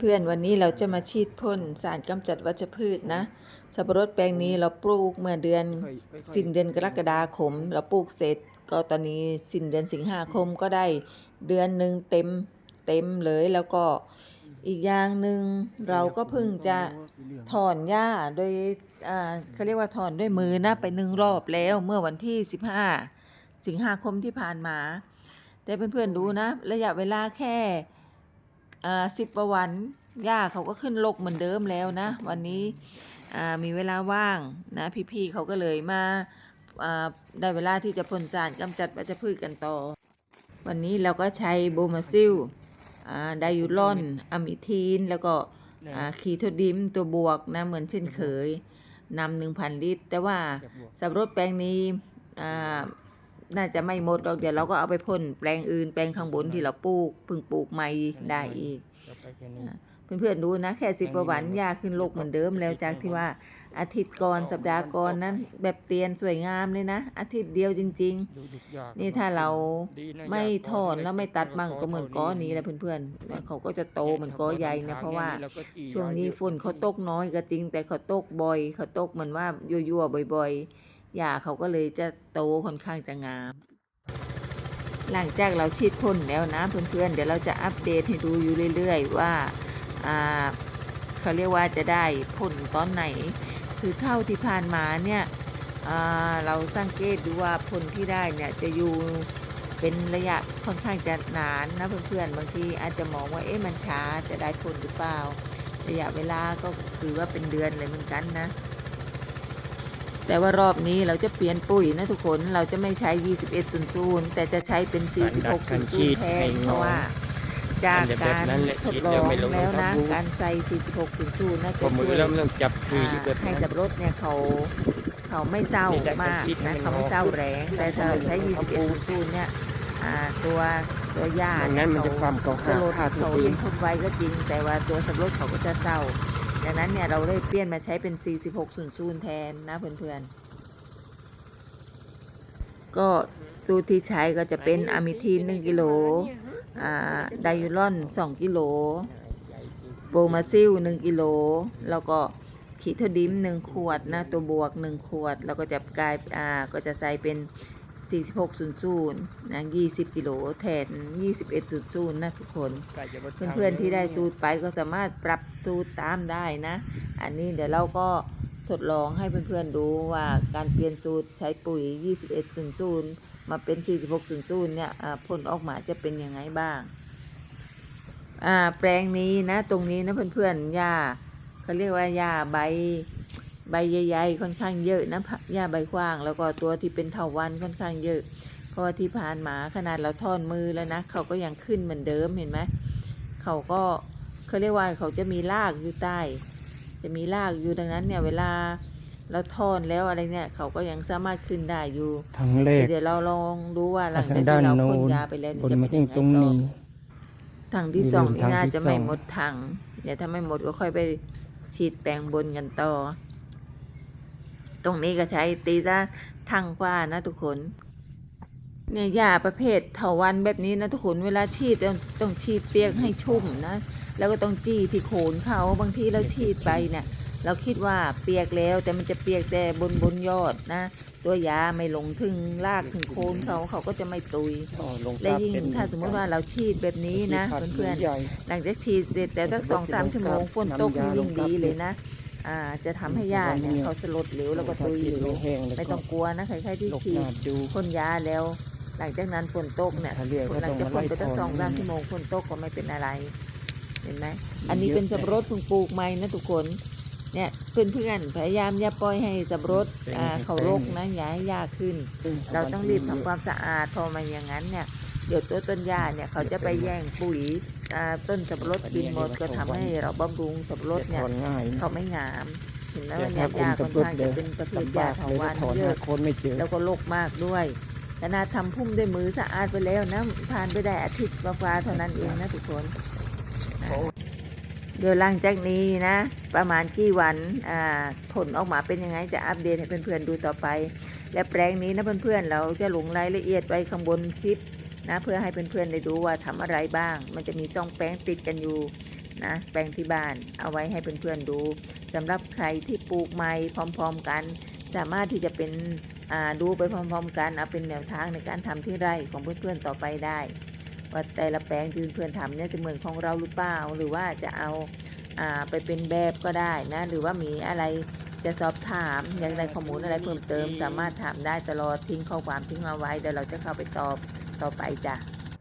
เพื่อนๆ วันนี้เราจะมาฉีดพ่นสารกำจัดวัชพืชนะ สับปะรดแปลงนี้เราปลูกเมื่อเดือนสิ้นเดือนกรกฎาคม เราปลูกเสร็จ ก็ตอนนี้สิ้นเดือนสิงหาคมก็ได้เดือนหนึ่งเต็มเต็มเลยแล้วก็อีกอย่างหนึ่งเราก็เพิ่งจะถอนหญ้าโดยอ่าเขาเรียกว่าถอนด้วยมือนะไปหนึ่งรอบแล้วเมื่อวันที่ 15 สิงหาคมที่ผ่านมา แต่เพื่อนๆดูนะ ระยะเวลาแค่ อ่าสิบวันหญ้าเขาก็ขึ้นลกเหมือนเดิมแล้วนะ วันนี้อ่ามีเวลาว่างนะพี่ๆเขาก็เลยมาอ่าได้เวลาที่จะพ่นสารกำจัดวัชพืชกันต่อ วันนี้เราก็ใช้โบมาซิลอ่าไดยูรอนอะมิทีน แล้วก็อ่าคีโทดิมตัวบวกนะเหมือนเช่นเคยนำหนึ่งพันลิตร แต่ว่าสับปะรดแปลงนี้อ่า น่าจะไม่หมดหรอกเดี๋ยวเราก็เอาไปพ่นแปลงอื่นแปลงข้างบนที่เราปลูกเพิ่งปลูกใหม่ได้อีกเพื่อนๆดูนะแค่สิบกว่าวันยาขึ้นโลกเหมือนเดิมแล้วจากที่ว่าอาทิตย์ก่อนสัปดาห์ก่อนนั้น แบบเตียนสวยงามเลยนะ อาทิตย์เดียวจริง ๆ นี่ถ้าเราไม่ถอนแล้วไม่ตัดมั่งก็เหมือนก้อนี้แหละเพื่อนๆเขาก็จะโตเหมือนก้อใหญ่นะเพราะว่าช่วงนี้ฝนเขาตกน้อยก็จริง แต่เขาตกบ่อยเขาตกเหมือนว่ายั่วๆบ่อย ๆ หญ้าเขาก็เลยจะโตค่อนข้างจะงาม หลังจากเราฉีดพ่นแล้วนะเพื่อนๆ เดี๋ยวเราจะอัปเดตให้ดูอยู่เรื่อยๆ ว่าเขาเรียกว่าจะได้ผลตอนไหน คือเท่าที่ผ่านมาเนี่ยเราสังเกตดูว่าผลที่ได้เนี่ยจะอยู่เป็นระยะค่อนข้างจะนานนะเพื่อนๆ บางทีอาจจะมองว่าเอ๊ะมันช้าจะได้ผลหรือเปล่า ระยะเวลาก็คือว่าเป็นเดือนเลยเหมือนกันนะ แต่ว่ารอบนี้เราจะเปลี่ยนปุ๋ยนะทุกคนเราจะไม่ใช้ 2100 แต่จะใช้เป็น 4600แทนเพราะว่า จากการทดลองแล้วนะการใส่ 4600น่าพจะอมืช่อวยเริ่มเริ่มจับคืออยู่แบบให้นั้นสับปะรดเนี่ยเขาเขาไม่เศร้ามากนะเขาไม่เศร้าแรง แต่ถ้าเราใช้ 2100เนี่ยอ่าตัวตัวหญ้าดังเนี่นั้ยนมันเขาจะความเก่าจะหาลดค่าทุกเขาปียังทนไวก็จริง แต่ว่าตัวสับปะรดเขาก็จะเศร้า ดังนั้นเนี่ยเราได้เปลี่ยนมาใช้เป็น 4600 แทนนะเพื่อนๆ ก็สูตรที่ใช้ก็จะเป็นอะมิทีน 1 กิโลอ่าไดยูรอน 2 กิโลโบมาซิล 1 กิโล แล้วก็ขีโทดิม 1 ขวดนะตัวบวก 1 ขวด แล้วก็จะกลายอ่าก็จะใส่เป็น 4600นะ20 กิโลแทน 2100 นะทุกคนเพื่อนๆที่ได้สูตรไปก็สามารถปรับสูตรตามได้นะ อันนี้เดี๋ยวเราก็ทดลองให้เพื่อนๆดูว่าการเปลี่ยนสูตรใช้ปุ๋ย 2100 มาเป็น 4600 เนี่ยอ่าผลออกมาจะเป็นยังไงบ้างอ่าแปลงนี้นะ ตรงนี้นะเพื่อนๆหญ้าเขาเรียกว่าหญ้าใบ ใบใหญ่ๆค่อนข้างเยอะนะผักหญ้าใบกว้าง แล้วก็ตัวที่เป็นเถาวันค่อนข้างเยอะ เพราะว่าที่ผ่านมาขนาดเราทอนมือแล้วนะเขาก็ยังขึ้นเหมือนเดิมเห็นไหมเขาก็เขาเรียกว่าเขาจะมีรากอยู่ใต้ จะมีรากอยู่ดังนั้นเนี่ยเวลาเราทอนแล้วอะไรเนี่ย เขาก็ยังสามารถขึ้นได้อยู่ทางเลขเดี๋ยวเราลองดูว่าหลังทาจากงด้าที่นเราโน้พ่นนยาไปแล้วบนจะมาเป็นถึยังงตรงไงต่อนี้ถังที่นี่สองเป็นนี่ถังน่าที่จะไม่สองหมดถังเดี๋ยวถ้าไม่หมดก็ค่อยไปฉีดแปลงบนกันต่อ ตรงนี้ก็ใช้ตีซะทางกว่านะทุกคน เนี่ยยาประเภทเถาวันแบบนี้นะทุกคนเวลาฉีดต้องต้องฉีดเปียกให้ชุ่มนะ แล้วก็ต้องจี้ที่โคนเขาบางทีเราฉีดไปเนี่ยเราคิดว่าเปียกแล้วแต่มันจะเปียกแต่บนบนยอดนะ ตัวยาไม่ลงถึงรากถึงโคนเขาเขาก็จะไม่ตุยอ๋อลงและภาพยิ่งเป็นถ้าสมมติว่าเราฉีดแบบนี้นะที่เพื่อนใหญ่ๆหลังจากฉีดเสร็จแต่สักสองสามชั่วโมงฝนตกนี่ยิ่งดีเลยนะ อ่าจะทำให้หญ้าเนี่ยเขาสลดเหลวแล้วก็ตุยเหลวไม่แห้งแล้วไม่ก็ต้องกลัวนะใครๆที่ลกฉีหด น้าดู พ่นยาแล้ว หลังจากนั้นฝนตกเนี่ยถ้าเรียกก็หลัต้องจากมาฝนไล่ไปถสักอนสองสามชั่วโมงฝนตกก็ไม่เป็นอะไร เห็นไหมมันอันนี้เยอะเป็นสับปะรดเพิ่งปลูกใหม่นะทุกคนเนี่ยเพื่อนๆพยายามอย่าปล่อยให้สับปะรดอ่าเขารกนะอย่าให้หญ้าขึ้น เราต้องรีบทำความสะอาดพอมาอย่างนั้นเนี่ย เดี๋ยวตัวต้นหญ้าเนี่ยเขาจะไปแย่งปุ๋ยอ่าต้นสับปะรดกินหมดก็ทำให้เราบำรุงสับปะรดจะเนี่ถยอนง่ายเขาไม่งามเห็นไหมแต่ว่าเนี่ยถ้าหคุญ้าณค่อนข้างจะจะปลูกเดี๋ยวเป็นประเภทลำหญ้าบากเถาเลยวัถ้านถอนเยหาอะคนไม่เจอแล้วก็รกมากด้วยขนาดทำพุ่มด้วยมือสะอาดไปแล้วนะผ่านไปได้อาทิตย์กว่าๆเท่านั้นเองนะทุกคนนะเดี๋ยวหลังจากนี้นะ ประมาณกี่วันอ่าผลออกมาเป็นยังไงจะอัปเดตให้เพื่อนๆดูต่อไป และแปลงนี้นะเพื่อนๆเราจะลงรายละเอียดไว้ข้างบนคลิป นะเพื่อให้เพื่อนๆได้ดูว่าทำอะไรบ้าง มันจะมีซองแป้งติดกันอยู่นะแปลงที่บ้านเอาไว้ให้เพื่อนๆดูสำหรับใครที่ปลูกใหม่พร้อมๆกัน สามารถที่จะเป็นอ่าดูไปพร้อมๆ กันเอาเป็นแนวทางในการทำที่ไร่ของเพื่อนๆต่อไปได้ว่าแต่ละแปลงที่เพื่อนๆทำเนี่ยจะเหมือนของเราหรือเปล่าหรือว่าจะเอาอ่าไปเป็นแบบก็ได้นะหรือว่ามีอะไรจะสอบถามอย่ากได้ข้อมูลอะไรเพิ่มเติม สามารถถามได้ตลอดทิ้งข้อความทิ้งเอาไว้เดี๋ยวเราจะเข้าไปตอบ ต่อไปจ้ะ